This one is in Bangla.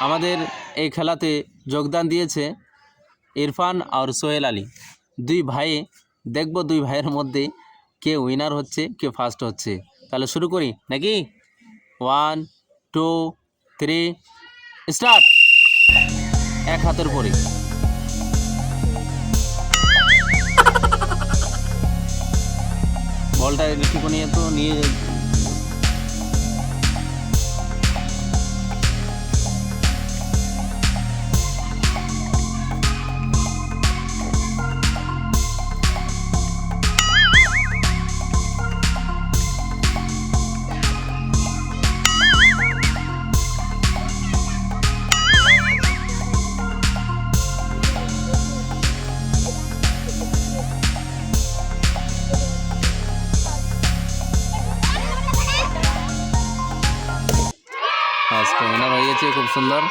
আমাদের এই খেলাতে যোগদান দিয়েছে ইরফান আর সোহেল আলী। দুই ভাই দেখব দুই ভাইয়ের মধ্যে কে উইনার হচ্ছে, কে ফার্স্ট হচ্ছে। তাহলে শুরু করি, নাকি? ওয়ান টু থ্রি স্টার্ট এক হাতের পরে। বলটা একটু নিয়ে তো নিয়ে আজকে মনে হয়ে গেছে খুব সুন্দর।